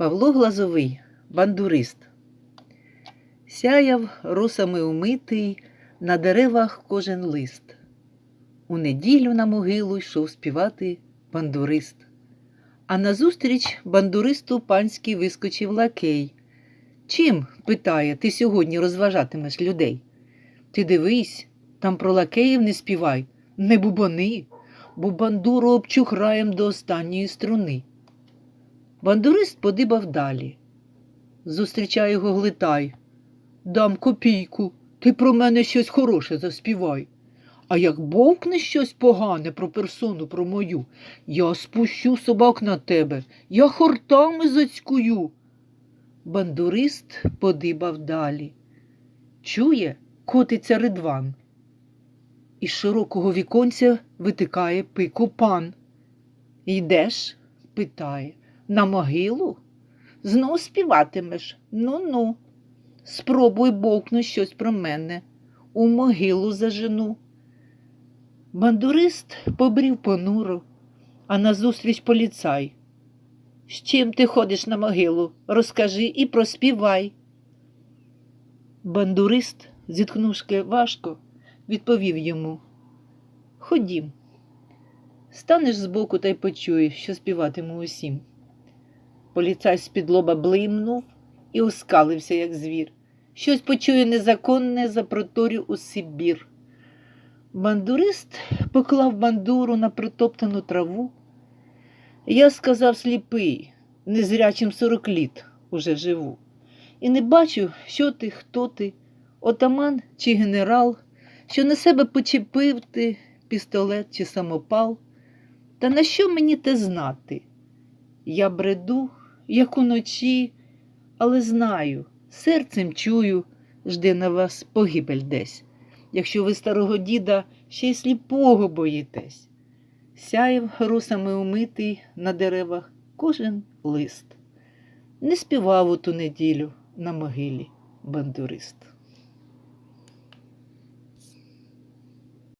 Павло Глазовий, бандурист. Сяяв росами умитий, на деревах кожен лист. У неділю на могилу йшов співати бандурист. А назустріч бандуристу панський вискочив лакей. Чим, питає, ти сьогодні розважатимеш людей? Ти дивись, там про лакеїв не співай, не бубони, бо бандуру обчухраєм до останньої струни. Бандурист подибав далі. Зустрічає його глитай. Дам копійку, ти про мене щось хороше заспівай. А як бовкне щось погане про персону про мою, я спущу собак на тебе, я хортами зацькую. Бандурист подибав далі. Чує, котиться ридван. Із широкого віконця витикає пику пан. Йдеш? питає. На могилу? Знов співатимеш? Ну-ну. Спробуй бовкнуть щось про мене. У могилу зажену. Бандурист побрів понуро, а назустріч поліцай. З чим ти ходиш на могилу? Розкажи і проспівай. Бандурист, зітхнувшки важко, відповів йому. Ходім. Станеш збоку та й почуєш, що співатиму усім. Поліцай з-під лоба блимнув і оскалився, як звір. Щось почує незаконне запроторю у Сибір. Бандурист поклав бандуру на притоптану траву. Я сказав сліпий, незрячим сорок літ уже живу. І не бачу, що ти, хто ти, отаман чи генерал, що на себе почепив ти пістолет чи самопал. Та на що мені те знати? Я бреду, як уночі, але знаю, серцем чую, жде на вас погибель десь, якщо ви старого діда ще й сліпого боїтесь. Сяєв росами умитий на деревах кожен лист. Не співав у ту неділю на могилі бандурист.